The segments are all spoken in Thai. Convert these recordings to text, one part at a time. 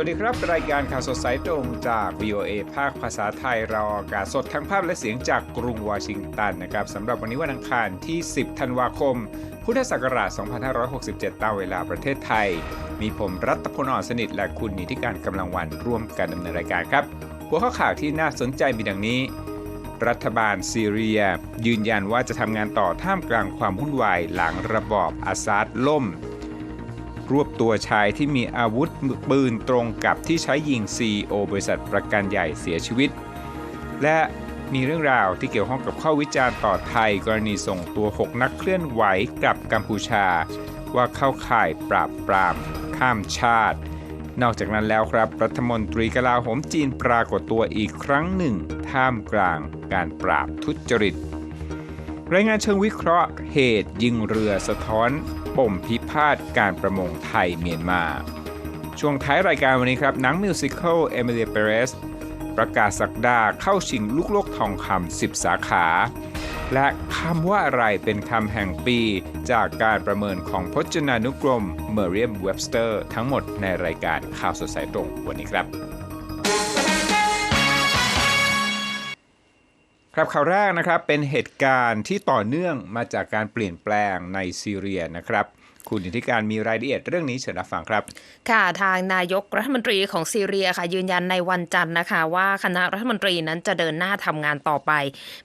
วัสดีครับ รายการข่าวสดสายตรงจาก VOA ภาคภาษาไทยเราอากาศสดทั้งภาพและเสียงจากกรุงวอชิงตันนะครับสำหรับวันนี้วันอังคารที่ 10 ธันวาคม พุทธศักราช 2567 ตามเวลาประเทศไทย มีผมรัตพลอ่อนสนิทและคุณนิติการกำลังวันร่วมกันดำเนินรายการครับ หัวข้อข่าวที่น่าสนใจมีดังนี้ รัฐบาลซีเรีย ยืนยันว่าจะทำงานต่อท่ามกลางความวุ่นวายหลังระบอบอาซาดล่ม รวบตัวชายที่มีอาวุธปืนตรงกับที่ใช้ยิง CEO บริษัทประกันใหญ่เสียชีวิต และมีเรื่องราวที่เกี่ยวข้องกับข้อวิจารณ์ต่อไทย กรณีส่งตัว 6 นักเคลื่อนไหวกลับกัมพูชา ว่าเข้าข่ายปราบปราม ข้ามชาติ นอกจากนั้นแล้วครับ รัฐมนตรีกลาโหมจีนปรากฏตัวอีกครั้งหนึ่ง ท่ามกลางการปราบทุจริต รายงานเชิงวิเคราะห์เหตุยิงเรือสะท้อน ปมพิพาทการประมงไทยเมียนมา ช่วงท้ายรายการวันนี้ครับหนังมิวสิควลเอมิเลียเปเรสประกาศสักดาเข้าชิงลูกโลกทองคำ10 สาขา และคำว่าอะไรเป็นคำแห่งปีจากการประเมินของพจนานุกรม Merriam-Webster ทั้งหมดในรายการข่าวสดสายตรงวันนี้ครับ ครับข่าวแรกนะครับเป็นเหตุการณ์ที่ต่อเนื่องมาจากการเปลี่ยนแปลงในซีเรียนะครับ คุณอิทธิการมีรายละเอียดเรื่องนี้เชิญรับฟังครับ ค่ะทางนายกรัฐมนตรีของซีเรียค่ะ ยืนยันในวันจันทร์นะคะ ว่าคณะรัฐมนตรีนั้นจะเดินหน้าทำงานต่อไป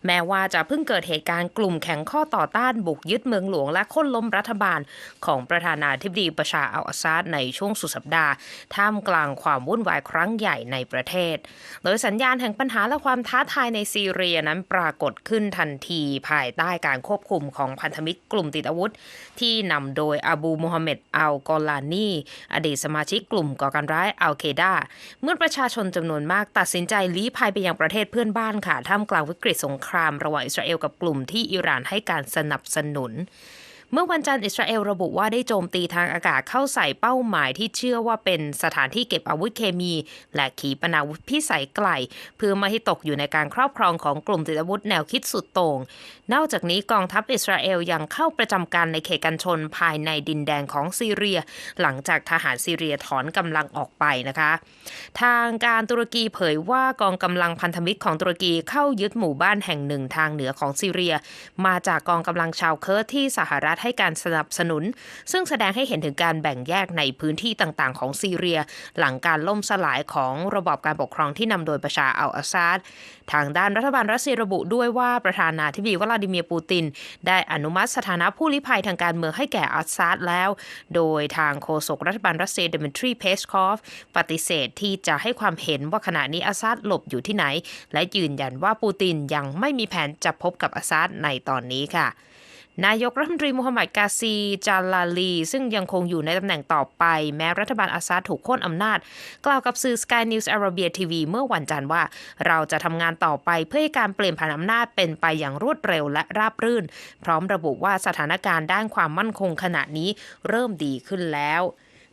แม้ว่าจะเพิ่งเกิดเหตุการณ์กลุ่มแข็งข้อต่อต้านบุกยึดเมืองหลวงและค้นล้มรัฐบาล ของประธานาธิบดีประชาอัลอาซาดในช่วงสุดสัปดาห์ ท่ามกลางความวุ่นวายครั้งใหญ่ในประเทศ โดยสัญญาณแห่งปัญหาและความท้าทายในซีเรียนั้นปรากฏขึ้นทันที ภายใต้การควบคุมของพันธมิตรกลุ่มติดอาวุธ ที่นำโดยอาบูมูฮัมเหม็ดอัลกอลานีอดีตสมาชิกกลุ่มก่อการร้ายอัลเคดาเมื่อประชาชนจำนวนมากตัดสินใจลี้ภัยไปยังประเทศเพื่อนบ้านค่ะท่ามกลางวิกฤตสงคราม ระหว่างอิสราเอลกับกลุ่มที่อิหร่านให้การสนับสนุน เมื่อวันจันทร์อิสราเอลระบุว่าได้โจมตีทางอากาศเข้าใส่เป้าหมายที่เชื่อว่าเป็นสถานที่เก็บอาวุธเคมี และขีปนาวุธพิสัยไกล เพื่อไม่ให้ตกอยู่ในการครอบครองของกลุ่มติดอาวุธแนวคิดสุดโต่งนอกจากนี้กองทัพอิสราเอลยังเข้าประจำการในเขตกันชนภายในดินแดนของซีเรีย หลังจากทหารซีเรียถอนกำลังออกไปนะคะ ทางการตุรกีเผยว่ากองกำลังพันธมิตรของตุรกีเข้ายึดหมู่บ้านแห่งหนึ่งทางเหนือของซีเรีย มาจากกองกำลังชาวเคิร์ดที่สหรัฐให้การสนับสนุน ซึ่งแสดงให้เห็นถึงการแบ่งแยกในพื้นที่ต่างๆ ของซีเรีย หลังการล่มสลายของระบอบการปกครองที่นำโดยประชาอัลอาซาดทางด้านรัฐบาลรัสเซียระบุด้วยว่าประธานาธิบดีวลาดิเมียร์ปูติน ได้อนุมัติสถานะผู้ลี้ภัยทางการเมืองให้แก่อาซาดแล้ว โดยทางโฆษกรัฐบาลรัสเซียเดมิทรีเพสคอฟปฏิเสธที่จะให้ความเห็นว่าขณะนี้อาซาดหลบอยู่ที่ไหน และยืนยันว่าปูตินยังไม่มีแผนจะพบกับอาซาดในตอนนี้ค่ะ นายกรัฐมนตรีมูฮัมหมัดกาซีจาลาลี ซึ่งยังคงอยู่ในตำแหน่งต่อไป แม้รัฐบาลอาซาถูกโค่นอำนาจ กล่าวกับสื่อ Sky News Arabia TV เมื่อวันจันทร์ว่า เราจะทำงานต่อไปเพื่อให้การเปลี่ยนผ่านอำนาจเป็นไปอย่างรวดเร็วและราบรื่น พร้อมระบุว่าสถานการณ์ด้านความมั่นคงขณะนี้เริ่มดีขึ้นแล้ว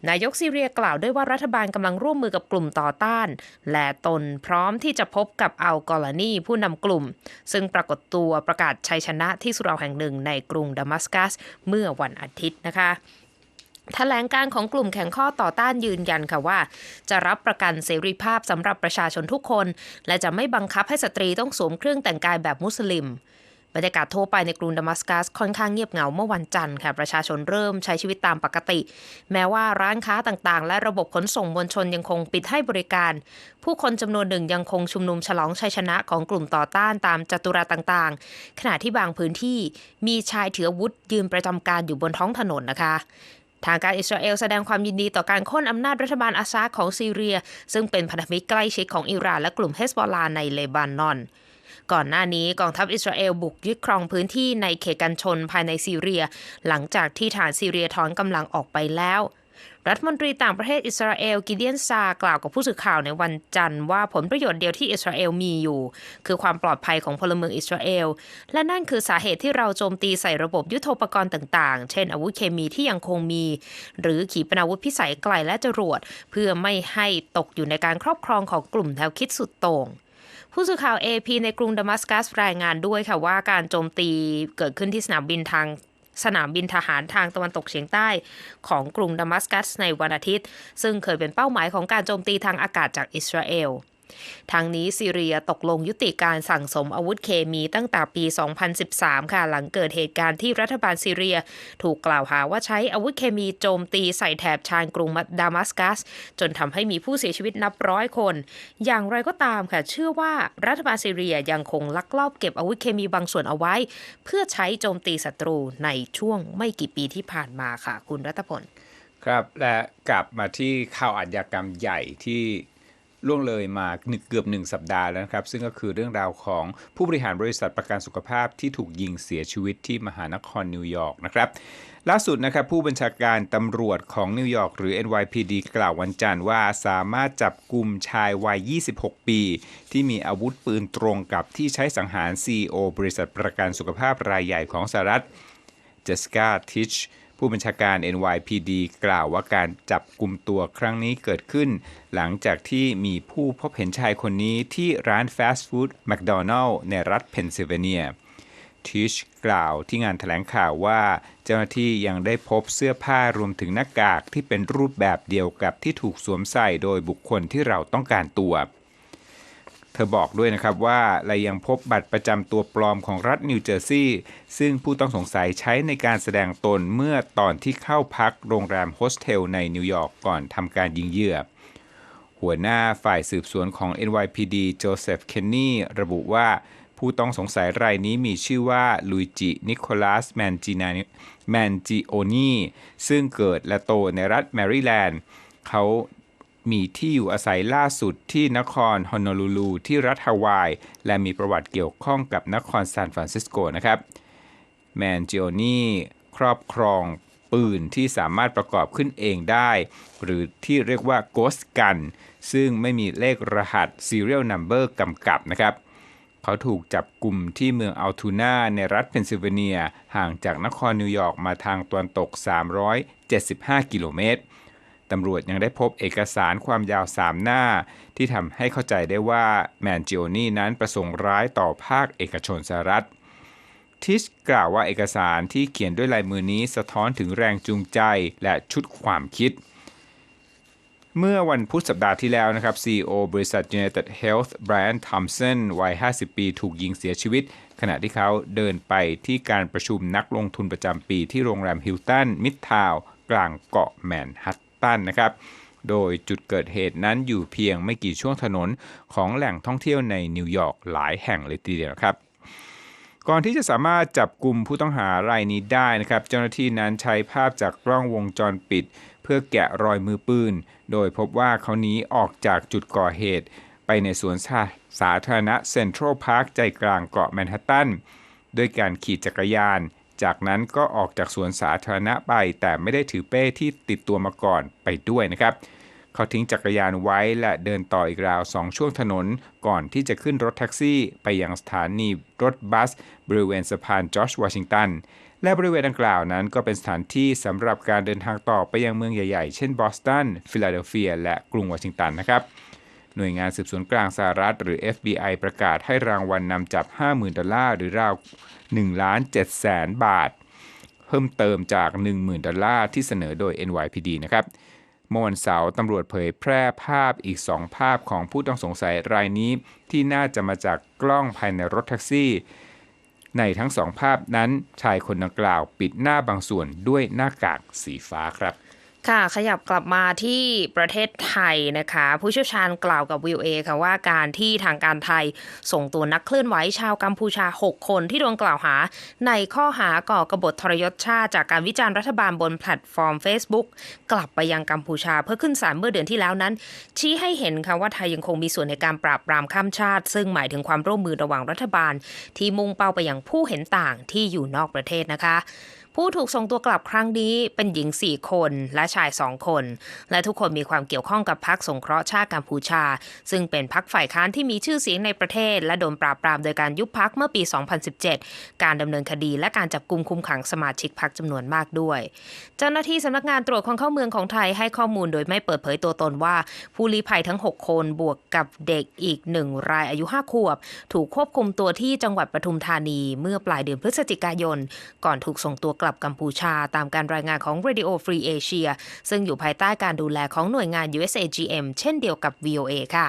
นายกซีเรียกล่าวด้วยว่ารัฐบาลกำลังร่วมมือกับกลุ่มต่อต้าน และตนพร้อมที่จะพบกับอัลกอลานีผู้นำกลุ่ม ซึ่งปรากฏตัวประกาศชัยชนะที่สุเหราแห่งหนึ่งในกรุงดามัสกัส เมื่อวันอาทิตย์นะคะแถลงการของกลุ่มแข่งข้อต่อต้านยืนยันค่ะว่า จะรับประกันเสรีภาพสำหรับประชาชนทุกคน และจะไม่บังคับให้สตรีต้องสวมเครื่องแต่งกายแบบมุสลิม บรรยากาศทั่วไปในกรุงดามัสกัสค่อนข้างเงียบเหงาเมื่อวันจันทร์ค่ะ ประชาชนเริ่มใช้ชีวิตตามปกติ แม้ว่าร้านค้าต่างๆ และระบบขนส่งมวลชนยังคงปิดให้บริการ ผู้คนจำนวนหนึ่งยังคงชุมนุมฉลองชัยชนะของกลุ่มต่อต้านตามจัตุรัสต่างๆ ขณะที่บางพื้นที่มีชายถืออาวุธยืนประจำการอยู่บนท้องถนนนะคะทางการอิสราเอลแสดงความยินดีต่อการโค่นอำนาจรัฐบาลอาซาดของซีเรีย ซึ่งเป็นพันธมิตรใกล้ชิดของอิหร่านและกลุ่มเฮสบอลลาในเลบานอน ก่อนหน้านี้กองทัพอิสราเอลบุกยึดครองพื้นที่ในเขตกันชนภายในซีเรีย หลังจากที่ฐานซีเรียถอนกำลังออกไปแล้ว รัฐมนตรีต่างประเทศอิสราเอลกิเดียนซากล่าวกับผู้สื่อข่าวในวันจันทร์ว่าผลประโยชน์เดียวที่อิสราเอลมีอยู่ คือความปลอดภัยของพลเมืองอิสราเอล และนั่นคือสาเหตุที่เราโจมตีใส่ระบบยุทโธปกรณ์ต่างๆ เช่น อาวุธเคมีที่ยังคงมี หรือขีปนาวุธพิสัยไกลและจรวด เพื่อไม่ให้ตกอยู่ในการครอบครองของกลุ่มแนวคิดสุดโต่ง ผู้สื่อข่าว AP ในกรุงดามัสกัสรายงานด้วยค่ะว่าการโจมตีเกิดขึ้นที่สนามบินทางสนามบินทหารทางตะวันตกเฉียงใต้ของกรุงดามัสกัสในวันอาทิตย์ ซึ่งเคยเป็นเป้าหมายของการโจมตีทางอากาศจากอิสราเอล ทางนี้ซีเรียตกลงยุติการสั่งสมอาวุธเคมีตั้งแต่ปี 2013 ค่ะ หลังเกิดเหตุการณ์ที่รัฐบาลซีเรีย ถูกกล่าวหาว่าใช้อาวุธเคมีโจมตีใส่แถบชานกรุงดามัสกัส จนทำให้มีผู้เสียชีวิตนับร้อยคน อย่างไรก็ตามค่ะ เชื่อว่ารัฐบาลซีเรียยังคงลักลอบเก็บอาวุธเคมีบางส่วนเอาไว้ เพื่อใช้โจมตีศัตรูในช่วงไม่กี่ปีที่ผ่านมาค่ะ คุณรัตพลครับและกลับมาที่ข่าวอาชญากรรมใหญ่ที่ ล่วงเลยมาเกือบหนึ่งสัปดาห์แล้วนะครับ ซึ่งก็คือเรื่องราวของผู้บริหารบริษัทประกันสุขภาพที่ถูกยิงเสียชีวิตที่มหานครนิวยอร์กนะครับล่าสุดนะครับผู้บัญชาการตำรวจของนิวยอร์กหรือ NYPD กล่าววันจันทร์ว่าสามารถจับกลุ่มชายวัย 26 ปี ที่มีอาวุธปืนตรงกับที่ใช้สังหาร CEO บริษัทประกันสุขภาพรายใหญ่ของสหรัฐเจสกาทิช ผู้บัญชาการ NYPD กล่าวว่าการจับกลุ่มตัวครั้งนี้เกิดขึ้น หลังจากที่มีผู้พบเห็นชายคนนี้ที่ร้านฟาสต์ฟู้ดแมคโดนัลล์ในรัฐเพนซิลเวเนียทิชกล่าวที่งานถแถลงข่าวว่า เจ้าหน้าที่ยังได้พบเสื้อผ้ารวมถึงหน้ากากที่เป็นรูปแบบเดียวกับที่ถูกสวมใส่โดยบุคคลที่เราต้องการตัว เธอบอกด้วยนะครับว่าและยังพบบัตรประจำตัวปลอมของรัฐนิวเจอร์ซีย์ซึ่งผู้ต้องสงสัยใช้ในการแสดงตนเมื่อตอนที่เข้าพักโรงแรมโฮสเทลในนิวยอร์กก่อนทำการยิงเหยื่อ หัวหน้าฝ่ายสืบสวนของ NYPD โจเซฟ เคนนี่ระบุว่าผู้ต้องสงสัยรายนี้มีชื่อว่าลุยจิ นิโคลัส แมนจินาแมนจิโอนีซึ่งเกิดและโตในรัฐแมริแลนด์เขา มีที่อยู่อาศัยล่าสุดที่นครฮอนโนลูลูที่รัฐฮาวาย และมีประวัติเกี่ยวข้องกับนครซานฟรานซิสโกนะครับ แมนจิโอนีครอบครองปืนที่สามารถประกอบขึ้นเองได้ หรือที่เรียกว่า Ghost Gun ซึ่งไม่มีเลขรหัส Serial Number กำกับนะครับ เขาถูกจับกลุ่มที่เมืองอัลทูนาในรัฐเพนซิลเวเนีย ห่างจากนครนิวยอร์กมาทางตะวันตก 375 กิโลเมตร ตำรวจยังได้พบเอกสารความยาว3หน้า ที่ทำให้เข้าใจได้ว่าแมนจิโอนีนั้นประสงค์ร้ายต่อภาคเอกชนสหรัฐ ทิชกล่าวว่าเอกสารที่เขียนด้วยลายมือนี้สะท้อนถึงแรงจูงใจและชุดความคิด เมื่อวันพุธสัปดาห์ที่แล้วนะครับ CEO บริษัท United Health Brian Thompson วัย 50 ปีถูกยิงเสียชีวิต ขณะที่เขาเดินไปที่การประชุมนักลงทุนประจำปีที่โรงแรมฮิลตันมิดทาวกลางเกาะแมนฮัต ตันนะครับ โดยจุดเกิดเหตุนั้นอยู่เพียงไม่กี่ช่วงถนนของแหล่งท่องเที่ยวในนิวยอร์กหลายแห่งเลยทีเดียวครับก่อนที่จะสามารถจับกลุ่มผู้ต้องหารายนี้ได้นะครับ เจ้าหน้าที่นั้นใช้ภาพจากกล้องวงจรปิด เพื่อแกะรอยมือปืน โดยพบว่าเขานี้ออกจากจุดก่อเหตุ ไปในสวนสาสาธารณะเซ็นทรัลพาร์คใจกลางเกาะแมนฮัตตันด้วยการขี่จักรยาน จากนั้นก็ออกจากสวนสาธารณะไป แต่ไม่ได้ถือเป้ที่ติดตัวมาก่อนไปด้วยนะครับ เขาทิ้งจักรยานไว้และเดินต่ออีกราวสองช่วงถนน ก่อนที่จะขึ้นรถแท็กซี่ ไปยังสถานีรถบัส บริเวณสะพานจอร์จวอชิงตันและบริเวณดังกล่าวนั้นก็เป็นสถานที่สำหรับการเดินทางต่อไปยังเมืองใหญ่ๆ เช่นบอสตัน ฟิลาเดลเฟีย และกรุงวอชิงตันนะครับ หน่วยงานสืบสวนกลางสหรัฐหรือ FBI ประกาศให้รางวัลนนำจับ 50,000 ดอลลาร์หรือราว1ล้าน7แสนบาท เพิ่มเติมจาก 10,000 ดอลลาร์ที่เสนอโดย NYPD นะครับเมื่อวันเสาร์ตำรวจเผยแพร่ภาพอีก 2 ภาพของผู้ต้องสงสัยรายนี้ที่น่าจะมาจากกล้องภายในรถแท็กซี่ ในทั้งสองภาพนั้นชายคนดังกล่าวปิดหน้าบางส่วนด้วยหน้ากากสีฟ้าครับ ค่ะขยับกลับมาที่ประเทศไทยนะคะ ผู้เชี่ยวชาญกล่าวกับวิวเอค่ะว่าการที่ทางการไทยส่งตัวนักเคลื่อนไหวชาวกัมพูชา 6 คนที่โดนกล่าวหา ในข้อหาก่อกบฏทรยศชาติ จากการวิจารณ์รัฐบาลบนแพลตฟอร์ม Facebook กลับไปยังกัมพูชาเพื่อขึ้นศาลเมื่อเดือนที่แล้วนั้น ชี้ให้เห็นค่ะว่าไทยยังคงมีส่วนในการปราบปรามข้ามชาติ ซึ่งหมายถึงความร่วมมือระหว่างรัฐบาล ที่มุ่งเป้าไปยังผู้เห็นต่างที่อยู่นอกประเทศนะคะ ผู้ถูกส่งตัวกลับครั้งนี้เป็นหญิง 4 คนและชาย 2 คน และทุกคนมีความเกี่ยวข้องกับพรรคสงเคราะห์ชาติกัมพูชา ซึ่งเป็นพรรคฝ่ายค้านที่มีชื่อเสียงในประเทศ และโดนปราบปรามโดยการยุบพรรคเมื่อปี 2017 การดำเนินคดีและการจับกุมคุมขังสมาชิกพรรคจำนวนมากด้วย เจ้าหน้าที่สำนักงานตรวจคนเข้าเมืองของไทยให้ข้อมูลโดยไม่เปิดเผยตัวตนว่า ผู้ลี้ภัยทั้ง 6 คนบวกกับเด็กอีกหนึ่งรายอายุ5ขวบ ถูกควบคุมตัวที่จังหวัดปทุมธานี เมื่อปลายเดือนพฤศจิกายน ก่อนถูกส่งตัวกลับกัมพูชาตามการรายงานของ Radio Free Asia ซึ่งอยู่ภายใต้การดูแลของหน่วยงาน USAGM เช่นเดียวกับ VOA ค่ะ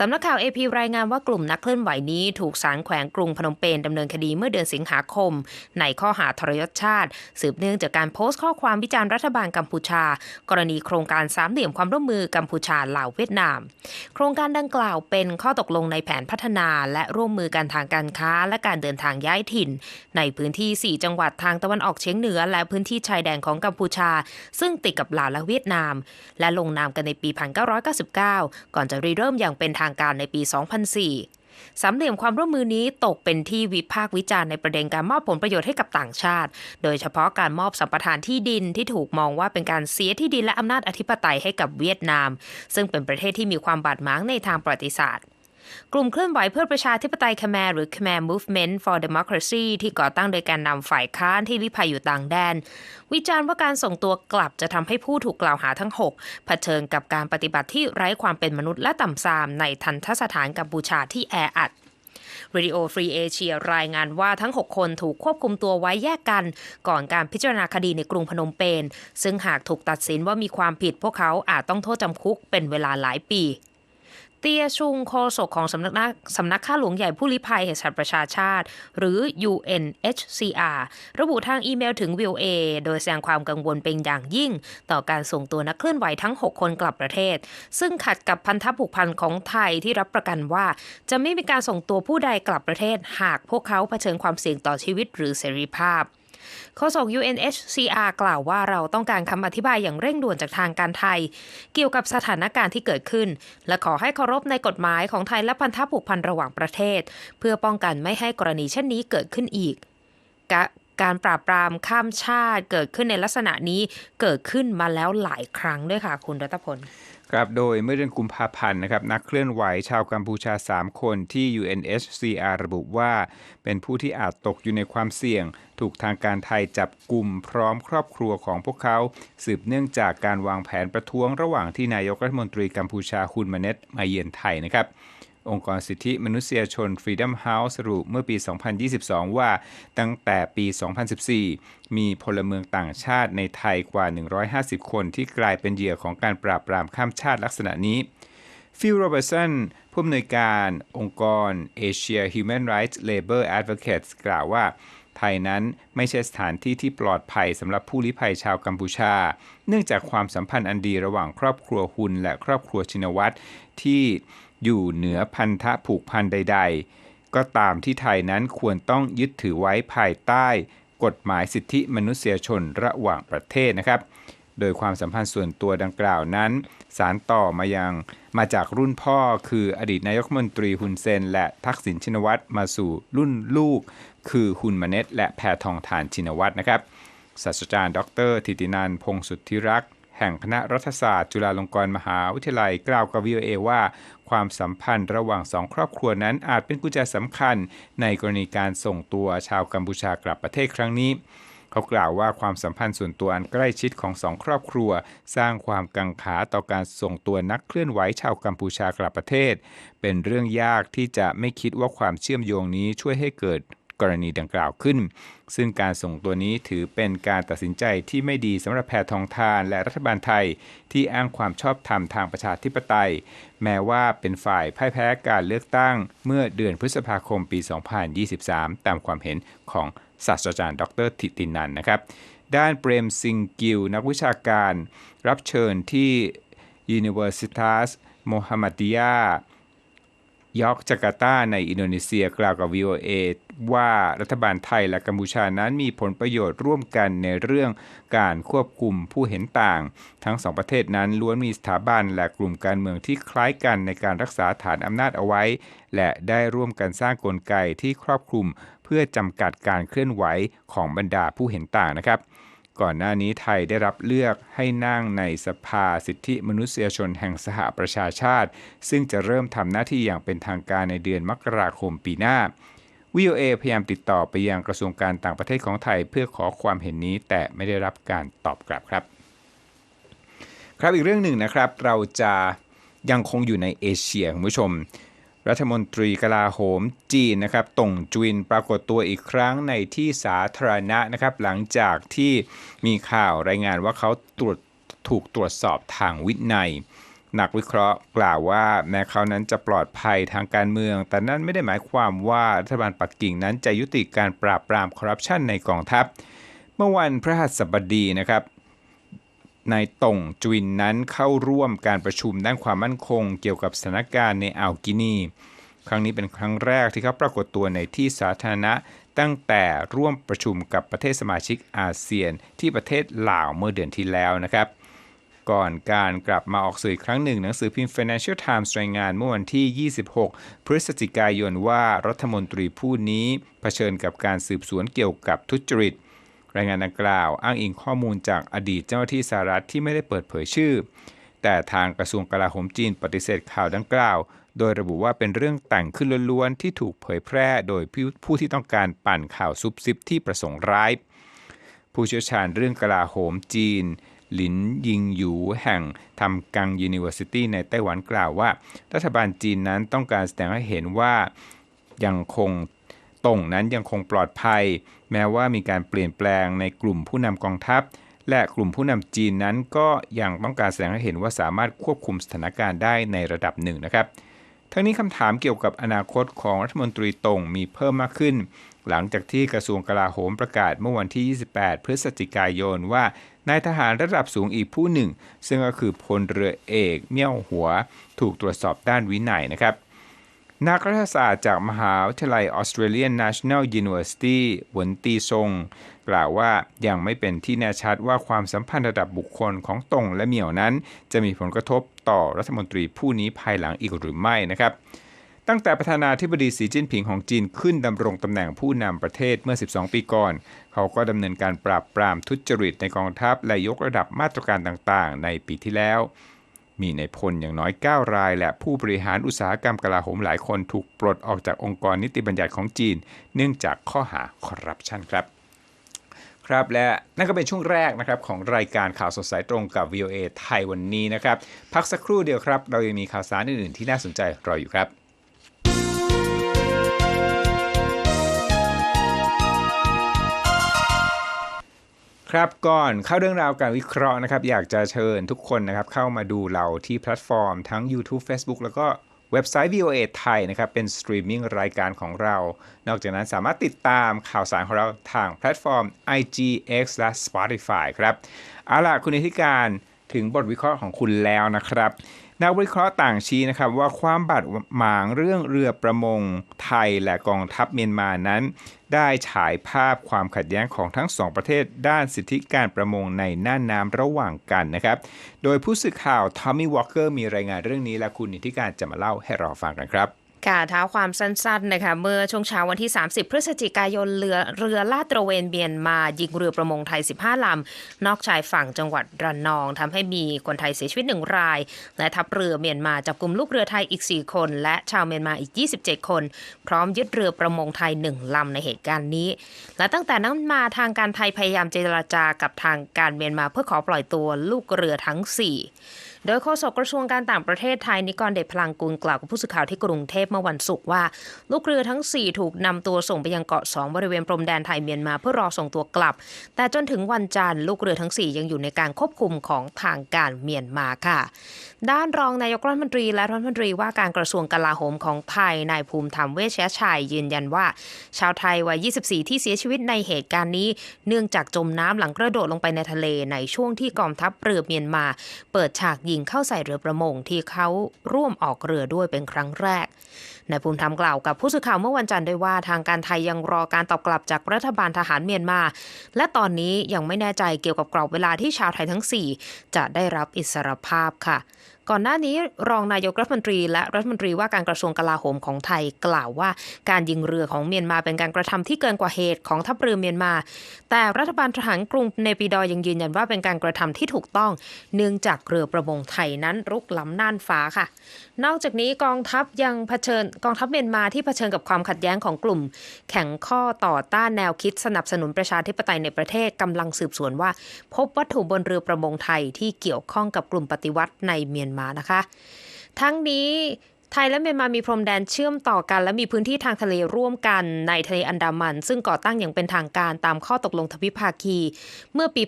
สำนักข่าว AP รายงานว่ากลุ่มนักเคลื่อนไหวนี้ถูกศาลแขวงกรุงพนมเปญดำเนินคดีเมื่อเดือนสิงหาคม ในข้อหาทรยศชาติ สืบเนื่องจากการโพสต์ข้อความวิจารณ์รัฐบาลกัมพูชา กรณีโครงการสามเหลี่ยมความร่วมมือกัมพูชาลาวเวียดนาม โครงการดังกล่าวเป็นข้อตกลงในแผนพัฒนา และร่วมมือกันทางการค้า และการเดินทางย้ายถิ่น ในพื้นที่ 4 จังหวัดทางตะวันออกเฉียงเหนือ และพื้นที่ชายแดนของกัมพูชา ซึ่งติดกับลาวและเวียดนาม และลงนามกันในปี 1999 ก่อนจะริเริ่มอย่างเป็นทางการในปี 2004 สามเหลี่ยมความร่วมมือนี้ตกเป็นที่วิพากษ์วิจารณ์ในประเด็นการมอบผลประโยชน์ให้กับต่างชาติ โดยเฉพาะการมอบสัมปทานที่ดินที่ถูกมองว่าเป็นการเสียที่ดินและอำนาจอธิปไตยให้กับเวียดนาม ซึ่งเป็นประเทศที่มีความบาดหมางในทางประวัติศาสตร์ กลุ่มเคลื่อนไหวเพื่อประชาธิปไตยคแมร์หรือ Khmer Movement for Democracy ที่ก่อตั้งโดยการนำฝ่ายค้านที่ลี้ภัยอยู่ต่างแดน วิจารณ์ว่าการส่งตัวกลับจะทำให้ผู้ถูกกล่าวหาทั้ง 6 เผชิญกับการปฏิบัติที่ไร้ความเป็นมนุษย์และต่ำทรามในทันทสถานกัมพูชาที่แออัด Radio Free Asia รายงานว่าทั้ง 6 คนถูกควบคุมตัวไว้แยกกัน ก่อนการพิจารณาคดีในกรุงพนมเปญซึ่งหากถูกตัดสินว่ามีความผิดพวกเขาอาจต้องโทษจำคุกเป็นเวลาหลายปี เตียชุงโฆษกของสำนักสำนักข้าหลวงใหญ่ผู้ลี้ภัยแห่งสหประชาชาติ หรือ UNHCR ระบุทางอีเมลถึง VOA โดยแสดงความกังวลเป็นอย่างยิ่ง ต่อการส่งตัวนักเคลื่อนไหวทั้ง 6 คนกลับประเทศ ซึ่งขัดกับพันธผูกพันของไทยที่รับประกันว่า จะไม่มีการส่งตัวผู้ใดกลับประเทศ หากพวกเขาเผชิญความเสี่ยงต่อชีวิตหรือเสรีภาพ โฆษก UNHCR กล่าวว่าเราต้องการคำอธิบายอย่างเร่งด่วนจากทางการไทย เกี่ยวกับสถานการณ์ที่เกิดขึ้น และขอให้เคารพในกฎหมายของไทยและพันธผูกพันระหว่างประเทศ เพื่อป้องกันไม่ให้กรณีเช่นนี้เกิดขึ้นอีก การปราบปรามข้ามชาติ เกิดขึ้นในลักษณะนี้เกิดขึ้นมาแล้วหลายครั้งด้วยค่ะ คุณรัตพลครับโดยเมื่อเดือนกุมภาพันธ์นะครับนักเคลื่อนไหวชาวกัมพูชา 3 คนที่ UNHCR ระบุว่า เป็นผู้ที่อาจตกอยู่ในความเสี่ยง ถูกทางการไทยจับกลุ่มพร้อมครอบครัวของพวกเขา สืบเนื่องจากการวางแผนประท้วงระหว่างที่นายกรัฐมนตรีกัมพูชาฮุนมาเน็ตมาเยือนไทยนะครับ องค์กรสิทธิมนุษยชน Freedom House สรุปเมื่อปี 2022 ว่าตั้งแต่ปี 2014 มีพลเมืองต่างชาติในไทยกว่า 150 คนที่กลายเป็นเหยื่อของการปราบปรามข้ามชาติลักษณะนี้ฟิลโรเบอร์สันผู้อำนวยการองค์กร Asia Human Rights Labor Advocates กล่าวว่า ไทยนั้นไม่ใช่สถานที่ที่ปลอดภัยสำหรับผู้ลี้ภัยชาวกัมพูชา เนื่องจากความสัมพันธ์อันดีระหว่างครอบครัวหุนและครอบครัวชินวัตรที่ อยู่เหนือพันธะผูกพันใด ๆ ก็ตามที่ไทยนั้นควรต้องยึดถือไว้ภายใต้ กฎหมายสิทธิมนุษยชนระหว่างประเทศนะครับ โดยความสัมพันธ์ส่วนตัวดังกล่าวนั้น สารต่อมายังมาจากรุ่นพ่อคืออดีตนายกรัฐมนตรีฮุนเซน และทักษิณชินวัตรมาสู่รุ่นลูก คือฮุนมาเนตและแพทองทานชินวัตรนะครับศาสตราจารย์ ดร ธิตินันพงศ์สุทธิรักษ์ แห่งคณะรัฐศาสตร์จุฬาลงกรณ์มหาวิทยาลัยกล่าวกับ VOA ว่า ความสัมพันธ์ระหว่างสองครอบครัวนั้นอาจเป็นกุญแจสำคัญ ในกรณีการส่งตัวชาวกัมพูชากลับประเทศครั้งนี้เขากล่าวว่าความสัมพันธ์ส่วนตัวอันใกล้ชิดของสองครอบครัว สร้างความกังขาต่อการส่งตัวนักเคลื่อนไหวชาวกัมพูชากลับประเทศ เป็นเรื่องยากที่จะไม่คิดว่าความเชื่อมโยงนี้ช่วยให้เกิด กรณีดังกล่าวขึ้น ซึ่งการส่งตัวนี้ถือเป็นการตัดสินใจที่ไม่ดีสำหรับแพทองทานและรัฐบาลไทย ที่อ้างความชอบธรรมทางประชาธิปไตย แม้ว่าเป็นฝ่ายพ่ายแพ้การเลือกตั้งเมื่อเดือนพฤษภาคมปี 2023 ตามความเห็นของศาสตราจารย์ ดรทิตินันนะครับด้านเปรมซิงกิลนักวิชาการ รับเชิญที่ Universitas Muhammadiyah ยอกจาการ์ตาในอินโดนีเซียกล่าวกับ VOA ว่ารัฐบาลไทยและกัมพูชานั้นมีผลประโยชน์ร่วมกันในเรื่องการควบคุมผู้เห็นต่าง ทั้งสองประเทศนั้นล้วนมีสถาบันและกลุ่มการเมืองที่คล้ายกันในการรักษาฐานอำนาจเอาไว้ และได้ร่วมกันสร้างกลไกที่ครอบคลุม เพื่อจำกัดการเคลื่อนไหวของบรรดาผู้เห็นต่างนะครับ ก่อนหน้านี้ไทยได้รับเลือกให้นั่งในสภาสิทธิมนุษยชนแห่งสหประชาชาติ ซึ่งจะเริ่มทำหน้าที่อย่างเป็นทางการในเดือนมกราคมปีหน้า VOA พยายามติดต่อไปยังกระทรวงการต่างประเทศของไทย เพื่อขอความเห็นนี้แต่ไม่ได้รับการตอบกลับครับ ครับอีกเรื่องหนึ่งนะครับเราจะยังคงอยู่ในเอเชียคุณผู้ชม รัฐมนตรีกลาโหมจีนนะครับตงจุนปรากฏตัวอีกครั้งในที่สาธารณะนะครับ หลังจากที่มีข่าวรายงานว่าเขาตรวจถูกตรวจสอบทางวินัยนักวิเคราะห์กล่าวว่าแม้เขานั้นจะปลอดภัยทางการเมือง แต่นั่นไม่ได้หมายความว่ารัฐบาลปักกิ่งนั้นจะยุติการปราบปรามคอร์รัปชันในกองทัพ เมื่อวันพฤหัสบดีนะครับ นายต่งจุนนั้นเข้าร่วมการประชุมด้านความมั่นคง เกี่ยวกับสถานการณ์ในอ่าวกินี ครั้งนี้เป็นครั้งแรกที่เขาปรากฏตัวในที่สาธารณะตั้งแต่ร่วมประชุมกับประเทศสมาชิกอาเซียนที่ประเทศลาวเมื่อเดือนที่แล้วนะครับ ก่อนการกลับมาออกสื่อครั้งหนึ่งหนังสือพิมพ์ Financial Times รายงานเมื่อวันที่ 26 พฤศจิกายนว่ารัฐมนตรีผู้นี้เผชิญกับการสืบสวนเกี่ยวกับทุจริต รายงานดังกล่าว อ้างอิงข้อมูลจากอดีตเจ้าหน้าที่สหรัฐที่ไม่ได้เปิดเผยชื่อ แต่ทางกระทรวงกลาโหมจีนปฏิเสธข่าวดังกล่าว โดยระบุว่าเป็นเรื่องแต่งขึ้นล้วนๆที่ถูกเผยแพร่โดยผู้ที่ต้องการปั่นข่าวซุบซิบที่ประสงค์ร้าย ผู้เชี่ยวชาญเรื่องกลาโหมจีนหลินยิงหยูแห่งทำกังยูนิเวอร์ซิตี้ในไต้หวันกล่าวว่า รัฐบาลจีนนั้นต้องการแสดงให้เห็นว่ายังคง ตรงนั้นยังคงปลอดภัย แม้ว่ามีการเปลี่ยนแปลงในกลุ่มผู้นำกองทัพ และกลุ่มผู้นำจีนนั้นก็ยังต้องการแสดงให้เห็นว่าสามารถควบคุมสถานการณ์ได้ในระดับหนึ่งนะครับ ทั้งนี้คำถามเกี่ยวกับอนาคตของรัฐมนตรีตงมีเพิ่มมากขึ้น หลังจากที่กระทรวงกลาโหมประกาศเมื่อวันที่ 28 พฤศจิกายนว่านายทหารระดับสูงอีกผู้หนึ่ง ซึ่งก็คือพลเรือเอกเมี่ยวหัว ถูกตรวจสอบด้านวินัยนะครับ นักรัฐศาสตร์จากมหาวิทยาลัย Australian National University หวนตีซงกล่าวว่ายังไม่เป็นที่แน่ชัดว่าความสัมพันธ์ระดับบุคคลของตงและเหมี่ยวนั้น จะมีผลกระทบต่อรัฐมนตรีผู้นี้ภายหลังอีกหรือไม่นะครับ ตั้งแต่ประธานาธิบดีสีจิ้นผิงของจีนขึ้นดำรงตำแหน่งผู้นำประเทศเมื่อ 12 ปีก่อน เขาก็ดำเนินการปราบปรามทุจริตในกองทัพและยกระดับมาตรการต่างๆ ในปีที่แล้ว มีในพลอย่างน้อย 9 ราย และผู้บริหารอุตสาหกรรมกลาโหมหลายคนถูกปลดออกจากองค์กรนิติบัญญัติของจีน เนื่องจากข้อหาคอร์รัปชันครับครับและนั่นก็เป็นช่วงแรกนะครับของรายการข่าวสดสายตรงกับ VOA ไทยวันนี้นะครับ พักสักครู่เดียวครับ เรายังมีข่าวสารอื่นๆที่น่าสนใจรออยู่ครับ ครับก่อนเข้าเรื่องราวการวิเคราะห์นะครับ อยากจะเชิญทุกคนนะครับ เข้ามาดูเราที่แพลตฟอร์มทั้ง YouTube Facebook แล้วก็เว็บไซต์ VOA ไทยนะครับ เป็นสตรีมมิ่งรายการของเรา นอกจากนั้นสามารถติดตามข่าวสารของเราทางแพลตฟอร์ม IGX และ Spotify ครับ เอาล่ะ คุณนิติการถึงบทวิเคราะห์ของคุณแล้วนะครับ นักวิเคราะห์ต่างชี้นะครับว่าความบาดหมางเรื่องเรือประมงไทยและกองทัพเมียนมานั้น ได้ฉายภาพความขัดแย้งของทั้งสองประเทศด้านสิทธิการประมงในน่านน้ำระหว่างกันนะครับ โดยผู้สื่อข่าวทอมมี่วอลเกอร์มีรายงานเรื่องนี้และคุณนิติการจะมาเล่าให้เราฟังกันครับ ค่ะเท้าความสั้นๆนะคะเมื่อช่วงเช้าวันที่ 30 พฤศจิกายนเรือเรือลาดตระเวนเมียนมายิงเรือประมงไทย 15 ลำ นอกชายฝั่งจังหวัดระนองทำให้มีคนไทยเสียชีวิตหนึ่งราย และทัพเรือเมียนมาจับกลุ่มลูกเรือไทยอีก 4 คน และชาวเมียนมาอีก 27 คน พร้อมยึดเรือประมงไทย 1 ลำในเหตุการณ์นี้ และตั้งแต่นั้นมาทางการไทยพยายามเจรจากับทางการเมียนมาเพื่อขอปล่อยตัวลูกเรือทั้ง 4 โดยโฆษกกระทรวงการต่างประเทศไทยนิกรเดชพลังกุลกล่าวกับผู้สื่อข่าวที่กรุงเทพเมื่อวันศุกร์ว่า ลูกเรือทั้ง 4 ถูกนำตัวส่งไปยังเกาะ 2 บริเวณพรมแดนไทยเมียนมาเพื่อรอส่งตัวกลับ แต่จนถึงวันจันทร์ลูกเรือทั้ง 4 ยังอยู่ในการควบคุมของทางการเมียนมาค่ะ ด้านรองนายกรัฐมนตรีและรัฐมนตรีว่าการกระทรวงกลาโหมของไทยนายภูมิธรรมเวชยชัยยืนยันว่า ชาวไทยวัย 24 ที่เสียชีวิตในเหตุการณ์นี้ เนื่องจากจมน้ำหลังกระโดดลงไปในทะเลในช่วงที่กองทัพเรือเมียนมา เปิดฉากยิงเข้าใส่เรือประมงที่เขาร่วมออกเรือด้วยเป็นครั้งแรกนายภูมิธรรมกล่าวกับผู้สื่อข่าวเมื่อวันจันทร์ด้วยว่าทางการไทยยังรอการตอบกลับจากรัฐบาลทหารเมียนมา และตอนนี้ยังไม่แน่ใจเกี่ยวกับกรอบเวลาที่ชาวไทยทั้ง 4 จะได้รับอิสรภาพค่ะ ก่อนหน้านี้รองนายกรัฐมนตรีและรัฐมนตรีว่าการกระทรวงกลาโหมของไทยกล่าวว่า การยิงเรือของเมียนมาเป็นการกระทำที่เกินกว่าเหตุของทัพเรือเมียนมา แต่รัฐบาลทหารกรุงเนปิดอยังยืนยันว่าเป็นการกระทำที่ถูกต้อง เนื่องจากเรือประมงไทยนั้นรุกล้ำน่านฟ้าค่ะ นอกจากนี้กองทัพยังเผชิญกองทัพเมียนมาที่เผชิญกับความขัดแย้งของกลุ่ม แข่งข้อต่อต้านแนวคิดสนับสนุนประชาธิปไตยในประเทศกำลังสืบสวนว่า พบวัตถุบนเรือประมงไทยที่เกี่ยวข้องกับกลุ่มปฏิวัติในเมียนมานะคะ ทั้งนี้ไทยและเมียนมามีพรมแดนเชื่อมต่อกัน และมีพื้นที่ทางทะเลร่วมกันในทะเลอันดามัน ซึ่งก่อตั้งอย่างเป็นทางการตามข้อตกลงทวิภาคี เมื่อปี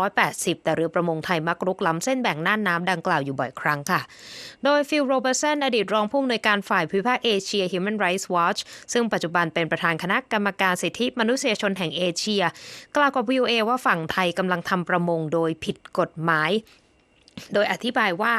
1980 แต่เรือประมงไทยมักรุกล้ำเส้นแบ่งน่านน้ำดังกล่าวอยู่บ่อยครั้งค่ะ โดยฟิลโรเบอร์สันอดีตรองผู้อำนวยการฝ่ายภูมิภาเอเชีย Human Rights Watch ซึ่งปัจจุบันเป็นประธานคณะกรรมการสิทธิมนุษยชนแห่งเอเชีย กล่าวกับ VOA ว่าฝั่งไทยกำลังทำประมงโดยผิดกฎหมาย โดยอธิบายว่า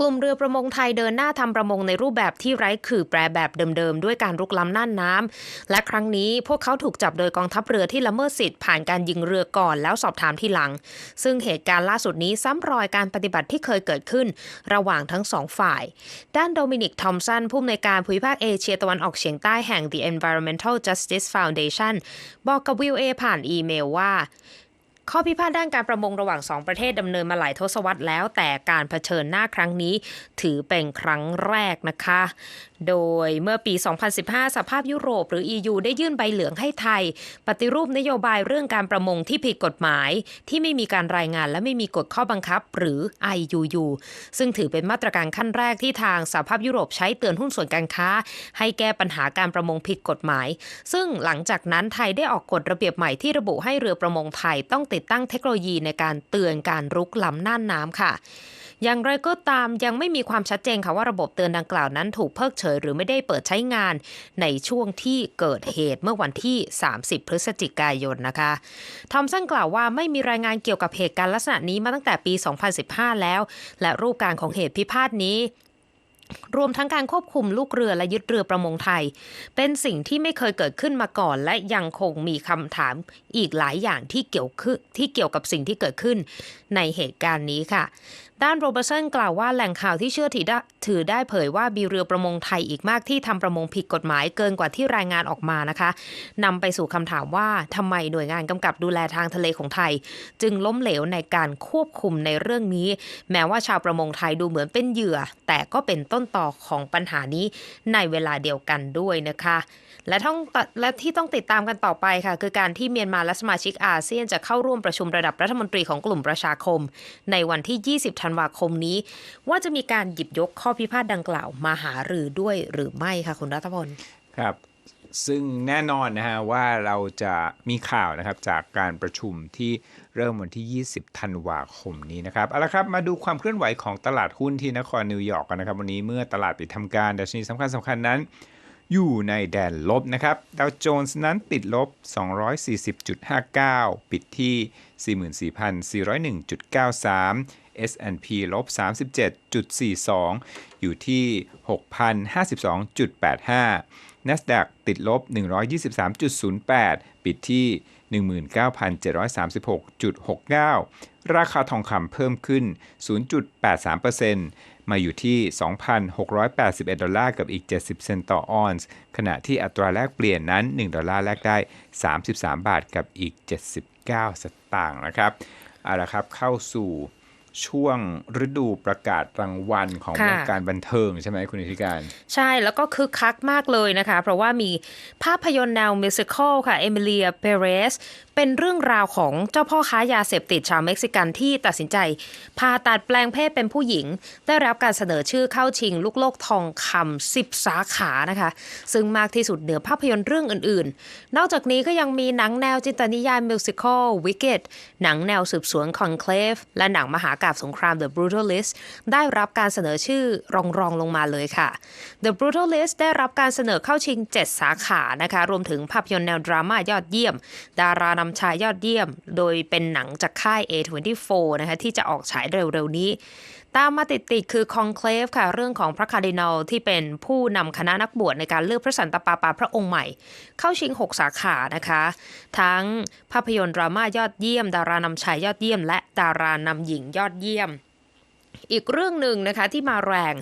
กลุ่มเรือประมงไทยเดินหน้าทำประมงในรูปแบบที่ไร้ขื่อแปรแบบเดิมๆ ด้วยการรุกล้ำน่านน้ำ และครั้งนี้พวกเขาถูกจับโดยกองทัพเรือที่ละเมิดสิทธิ์ผ่านการยิงเรือก่อนแล้วสอบถามทีหลัง ซึ่งเหตุการณ์ล่าสุดนี้ซ้ำรอยการปฏิบัติที่เคยเกิดขึ้น ระหว่างทั้งสองฝ่าย ด้านโดมินิกทอมสันผู้อำนวยการภูมิภาคเอเชียตะวันออกเฉียงใต้แห่ง The Environmental Justice Foundation บอกกับ VOA ผ่านอีเมลว่า ข้อพิพาทด้านการประมงระหว่างสองประเทศดำเนินมาหลายทศวรรษแล้ว แต่การเผชิญหน้าครั้งนี้ถือเป็นครั้งแรกนะคะ โดยเมื่อปี 2015 สภาพยุโรปหรือ EU ได้ยื่นใบเหลืองให้ไทย ปฏิรูปนโยบายเรื่องการประมงที่ผิดกฎหมาย ที่ไม่มีการรายงานและไม่มีกฎข้อบังคับ หรือ IUU ซึ่งถือเป็นมาตรการขั้นแรกที่ทางสภาพยุโรปใช้เตือนหุ้นส่วนการค้า ให้แก้ปัญหาการประมงผิดกฎหมาย ซึ่งหลังจากนั้นไทยได้ออกกฎระเบียบใหม่ที่ระบุให้เรือประมงไทยต้องติดติดตั้งเทคโนโลยีในการเตือนการรุกล้ำน่านน้ำค่ะ อย่างไรก็ตามยังไม่มีความชัดเจนค่ะว่าระบบเตือนดังกล่าวนั้นถูกเพิกเฉยหรือไม่ได้เปิดใช้งานในช่วงที่เกิดเหตุเมื่อวันที่ 30 พฤศจิกายนนะคะ ทอมสันกล่าวว่าไม่มีรายงานเกี่ยวกับเหตุการณ์ลักษณะนี้มาตั้งแต่ปี 2015 แล้ว และรูปการของเหตุพิพาทนี้ รวมทั้งการควบคุมลูกเรือและยึดเรือประมงไทย เป็นสิ่งที่ไม่เคยเกิดขึ้นมาก่อน และยังคงมีคำถามอีกหลายอย่างที่เกี่ยวขึ้นที่เกี่ยวกับสิ่งที่เกิดขึ้นในเหตุการณ์นี้ค่ะ ด้านโรเบอร์สันกล่าวว่าแหล่งข่าวที่เชื่อถือได้เผยว่ามีเรือประมงไทยอีกมากที่ทำประมงผิดกฎหมายเกินกว่าที่รายงานออกมานะคะนำไปสู่คำถามว่าทำไมหน่วยงานกำกับดูแลทางทะเลของไทย จึงล้มเหลวในการควบคุมในเรื่องนี้ แม้ว่าชาวประมงไทยดูเหมือนเป็นเหยื่อ แต่ก็เป็นต้นต่อของปัญหานี้ในเวลาเดียวกันด้วยนะคะ และต้องและที่ต้องติดตามกันต่อไปค่ะ คือการที่เมียนมาและสมาชิกอาเซียนจะเข้าร่วมประชุมระดับรัฐมนตรีของกลุ่มประชาคม ในวันที่ 20 ธันวาคมนี้ ว่าจะมีการหยิบยกข้อพิพาทดังกล่าวมาหารือด้วยหรือไม่ค่ะคุณรัฐพลครับซึ่งแน่นอนนะฮะว่าเราจะมีข่าวนะครับจากการประชุมที่เริ่มวันที่ 20 ธันวาคมนี้นะครับเอาละครับมาดูความเคลื่อนไหวของตลาดหุ้นที่นครนิวยอร์กกันนะครับ วันนี้เมื่อตลาดปิดทำการดัชนีสำคัญสำคัญนั้น อยู่ในแดนลบนะครับดาวโจนส์นั้นติดลบ 240.59 ปิดที่ 44,401.93 S&P ลบ 37.42 อยู่ที่ 6,052.85 NASDAQ ติดลบ 123.08 ปิดที่ 19,736.69 ราคาทองคำเพิ่มขึ้น 0.83% มาอยู่ที่ 2,681 ดอลลาร์กับอีก 70 เซนต์ต่อออนซ์ขณะที่อัตราแลกเปลี่ยนนั้น 1 ดอลลาร์แลกได้ 33 บาทกับอีก 79 สตางค์นะครับเอาละครับเข้าสู่ช่วงฤดูประกาศรางวัลของค่ะวงการบันเทิงใช่ไหมคุณอิทธิการ ใช่แล้วก็คึกคักมากเลยนะคะ เพราะว่ามีภาพยนตร์แนวมิวสิควลค่ะเอมิเลียเปเรส เป็นเรื่องราวของเจ้าพ่อค้ายาเสพติดชาวเม็กซิกันที่ตัดสินใจผ่าตัดแปลงเพศเป็นผู้หญิง ได้รับการเสนอชื่อเข้าชิง ลูกโลกทองคำ10สาขานะคะ ซึ่งมากที่สุดเหนือภาพยนตร์เรื่องอื่นๆ นอกจากนี้ก็ยังมีหนังแนวจินตนิยายมิวสิควลวิกเก็ตหนังแนวสืบสวนคอนเคลฟและหนังมหากาบสงคราม The Brutalist ได้รับการเสนอชื่อรองรองลงมาเลยค่ะ The Brutalist ได้รับการเสนอเข้าชิง 7 สาขานะคะรวมถึงภาพยนตร์แนวดราม่ายอดเยี่ยม ดารานำชายยอดเยี่ยม โดยเป็นหนังจากค่าย A24 นะคะที่จะออกฉายเร็วๆนี้ ตามมาติดๆคือ Conclave ค่ะ เรื่องของพระคาร์ดินัลที่เป็นผู้นำคณะนักบวชในการเลือกพระสันตะปาปาพระองค์ใหม่ เข้าชิง 6 สาขานะคะ ทั้งภาพยนตร์ดราม่ายอดเยี่ยม ดารานำชายยอดเยี่ยม และดารานำหญิงยอดเยี่ยมอีกเรื่องหนึ่งนะคะที่มาแรง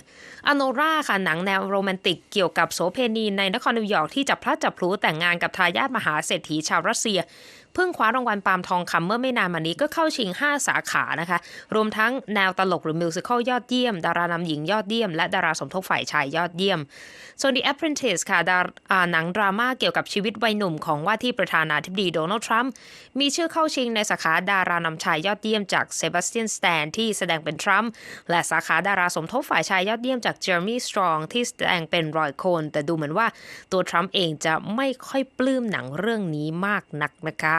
อโนราค่ะหนังแนวโรแมนติกเกี่ยวกับโสเพณีในนครนิวยอร์กที่จับพลัดจับพลูแต่งงานกับทายาทมหาเศรษฐีชาวรัสเซีย เพิ่งคว้ารางวัลปาล์มทองคำเมื่อไม่นานมานี้ก็เข้าชิง 5 สาขานะคะ รวมทั้งแนวตลกหรือมิวสิควลยอดเยี่ยม ดารานำหญิงยอดเยี่ยม และดาราสมทบฝ่ายชายยอดเยี่ยม ส่วน The Apprentice ค่ะดาหนังดราม่าเกี่ยวกับชีวิตวัยหนุ่มของว่าที่ประธานาธิบดีโดนัลด์ทรัมป์มีชื่อเข้าชิงในสาขาดารานำชายยอดเยี่ยมจากเซบาสเตียนสแตนที่แสดงเป็นทรัมป์และสาขาดาราสมทบฝ่ายชายยอดเยี่ยมจากเจอร์มี่สตรองที่แสดงเป็นรอยโคน แต่ดูเหมือนว่าตัวทรัมป์เองจะไม่ค่อยปลื้มหนังเรื่องนี้มากนักนะคะ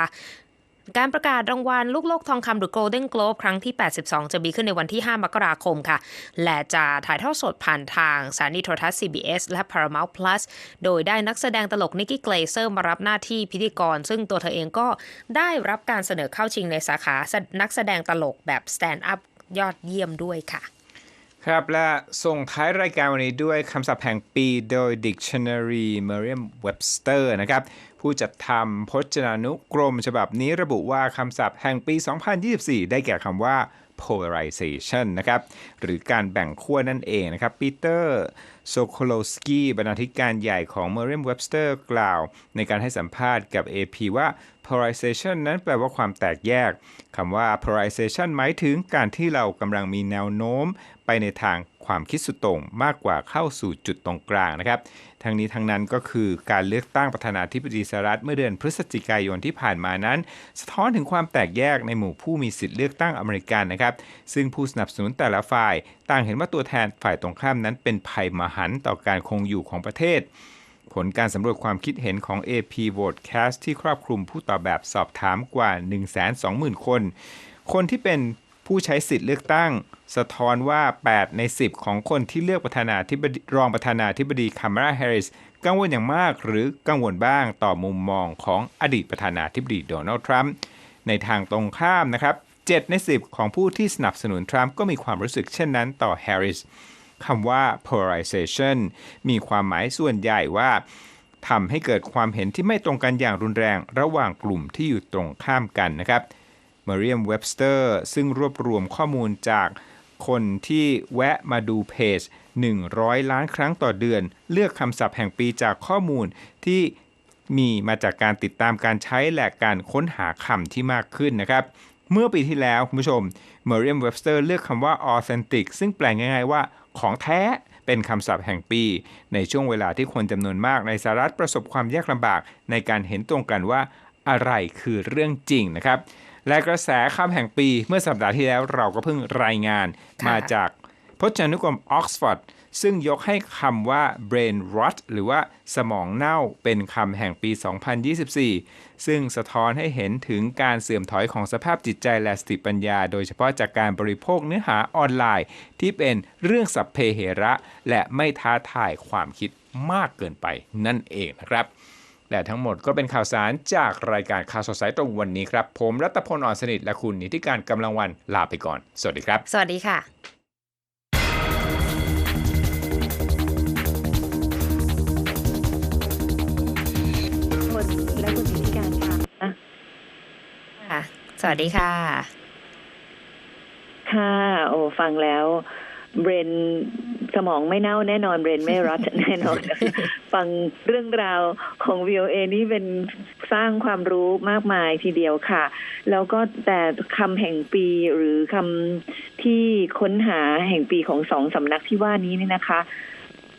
การประกาศรางวัลลูกโลกทองคำหรือ Golden Globe ครั้งที่ 82 จะมีขึ้นในวันที่ 5 มกราคมค่ะ และจะถ่ายทอดสดผ่านทางสถานีโทรทัศน์ CBS และ Paramount Plus โดยได้นักแสดงตลกนิกกี้เกลเซอร์มารับหน้าที่พิธีกร ซึ่งตัวเธอเองก็ได้รับการเสนอเข้าชิงในสาขานักแสดงตลกแบบ Stand Up ยอดเยี่ยมด้วยค่ะ ครับและส่งท้ายรายการวันนี้ด้วยคำศัพท์แห่งปีโดย Dictionary Merriam-Webster นะครับ ผู้จัดทำพจนานุกรม ฉบับนี้ระบุว่าคำศัพท์แห่งปี 2024 ได้แก่คำว่า polarization นะครับ หรือการแบ่งขั้วนั่นเองนะครับ ปีเตอร์โซโคโลสกี้บรรณาธิการใหญ่ของ Merriam-Webster กล่าว ในการให้สัมภาษณ์กับ AP ว่า polarization นั้นแปลว่าความแตกแยก คำว่า polarization หมายถึงการที่เรากำลังมีแนวโน้ม ไปในทางความคิดสุดต่งมากกว่าเข้าสู่จุดตรงกลางนะครับ ทั้งนี้ทั้งนั้นก็คือการเลือกตั้งประธานาธิบดีสหรัฐเมื่อเดือนพฤศจิกายนที่ผ่านมานั้น สะท้อนถึงความแตกแยกในหมู่ผู้มีสิทธิ์เลือกตั้งอเมริกันนะครับ ซึ่งผู้สนับสนุนแต่ละฝ่าย ต่างเห็นว่าตัวแทนฝ่ายตรงข้ามนั้นเป็นภัยมหันต์ต่อการคงอยู่ของประเทศผลการสำรวจความคิดเห็นของ AP Votecast ที่ครอบคลุมผู้ตอบแบบสอบถามกว่า 120,000 คน คนที่เป็น ผู้ใช้สิทธิ์เลือกตั้ง สะท้อนว่า 8 ใน 10 ของคนที่เลือกประธานาธิบดีรองประธานาธิบดีคามาราแฮร์ริสกังวลอย่างมากหรือกังวลบ้างต่อมุมมองของอดีตประธานาธิบดีโดนัลด์ทรัมป์ในทางตรงข้ามนะครับ 7 ใน 10 ของผู้ที่สนับสนุนทรัมป์ก็มีความรู้สึกเช่นนั้นต่อแฮร์ริสคำว่า polarization มีความหมายส่วนใหญ่ว่าทำให้เกิดความเห็นที่ไม่ตรงกันอย่างรุนแรง ระหว่างกลุ่มที่อยู่ตรงข้ามกันนะครับ Merriam-Webster ซึ่งรวบรวมข้อมูลจากคนที่แวะมาดูเพจ 100 ล้านครั้งต่อเดือน เลือกคำศัพท์แห่งปีจากข้อมูลที่มีมาจากการติดตามการใช้และการค้นหาคำที่มากขึ้นนะครับ เมื่อปีที่แล้วคุณผู้ชม Merriam-Webster เลือกคำว่า authentic ซึ่งแปลง่ายๆว่าของแท้เป็นคำศัพท์แห่งปี ในช่วงเวลาที่คนจำนวนมากในสหรัฐประสบความยากลำบาก ในการเห็นตรงกันว่าอะไรคือเรื่องจริงนะครับ และกระแสคำแห่งปีเมื่อสัปดาห์ที่แล้วเราก็เพิ่งรายงานค่ะมาจากพจนานุกรมออกซฟอร์ดซึ่งยกให้คำว่า brain rot หรือว่าสมองเน่าเป็นคำแห่งปี 2024 ซึ่งสะท้อนให้เห็นถึงการเสื่อมถอยของสภาพจิตใจและสติปัญญา โดยเฉพาะจากการบริโภคเนื้อหาออนไลน์ ที่เป็นเรื่องสัพเพเหระ และไม่ท้าทายความคิดมากเกินไปนั่นเองนะครับ และทั้งหมดก็เป็นข่าวสารจากรายการข่าวสดสายตรงวันนี้ครับ ผมรัตพลอ่อนสนิทและคุณนิติการกำลังวันลาไปก่อน สวัสดีครับ สวัสดีค่ะคนและคุณพิธีการค่ะค่ะ สวัสดีค่ะ ค่ะ โอ้ฟังแล้ว เบรนสมองไม่เน่าแน่นอนเบรนไม่รัดแน่นอน ฟังเรื่องราวของ VOA นี่เป็นสร้างความรู้มากมายทีเดียวค่ะ แล้วก็แต่คำแห่งปีหรือคำที่ค้นหาแห่งปีของสองสำนักที่ว่านี้นี่นะคะ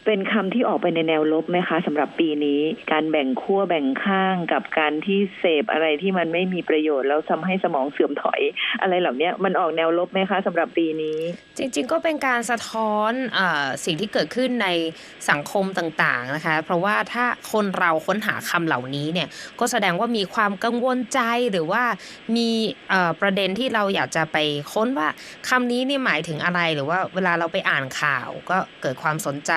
เป็นคำที่ออกไปในแนวลบไหมคะสำหรับปีนี้ การแบ่งขั้วแบ่งข้างกับการที่เสพอะไรที่มันไม่มีประโยชน์แล้วทำให้สมองเสื่อมถอย อะไรเหล่านี้มันออกแนวลบไหมคะสำหรับปีนี้ จริง ๆ ก็เป็นการสะท้อนอสิ่งที่เกิดขึ้นในสังคมต่างๆนะคะ เพราะว่าถ้าคนเราค้นหาคำเหล่านี้เนี่ยก็แสดงว่ามีความกังวลใจหรือว่ามีประเด็นที่เราอยากจะไปค้นว่าคำนี้นี่หมายถึงอะไรหรือว่าเวลาเราไปอ่านข่าวก็เกิดความสนใจ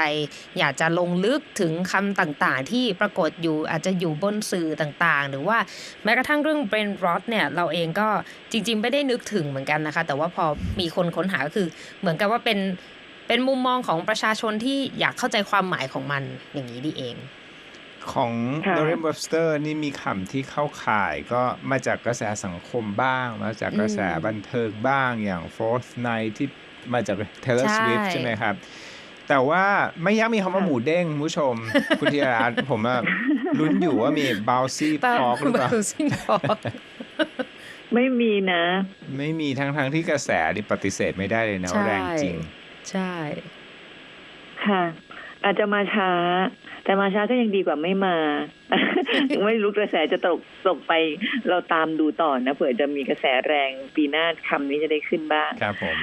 อยากจะลงลึกถึงคำต่างๆ ที่ปรากฏอยู่อาจจะอยู่บนสื่อต่างๆ หรือว่าแม้กระทั่งเรื่อง brain rot เนี่ยเราเองก็จริง ๆ ไม่ได้นึกถึงเหมือนกันนะคะ แต่ว่าพอมีคนค้นหาก็คือเหมือนกับว่าเป็นเป็นมุมมองของประชาชนที่อยากเข้าใจความหมายของมันอย่างนี้ดีเอง ของค่ะ Merriam-Webster นี่มีคำที่เข้าข่ายก็มาจากกระแสสังคมบ้าง มาจากกระแสอืมบันเทิงบ้างอย่าง Fourth Night ที่มาจาก Taylor ใช่ Swift ใช่ไหมครับ แต่ว่าไม่ยักมีคำว่าหมูเด้งคุณผู้ชม คุณธีรรัตน์ผมอะลุ้นอยู่ว่ามี bouncy เปล่า pork หรือเปล่าซิงพอไม่มีนะ ไม่มีทั้งทั้งๆที่กระแสนี่ปฏิเสธไม่ได้เลยนะใช่ว่าแรงจริง ใช่ ค่ะ อาจจะมาช้า แต่มาช้าก็ยังดีกว่าไม่มาไม่รู้กระแสจะตกตกไป เราตามดูต่อนะเผื่อจะมีกระแสแรงปีหน้าคำนี้จะได้ขึ้นบ้างครับผม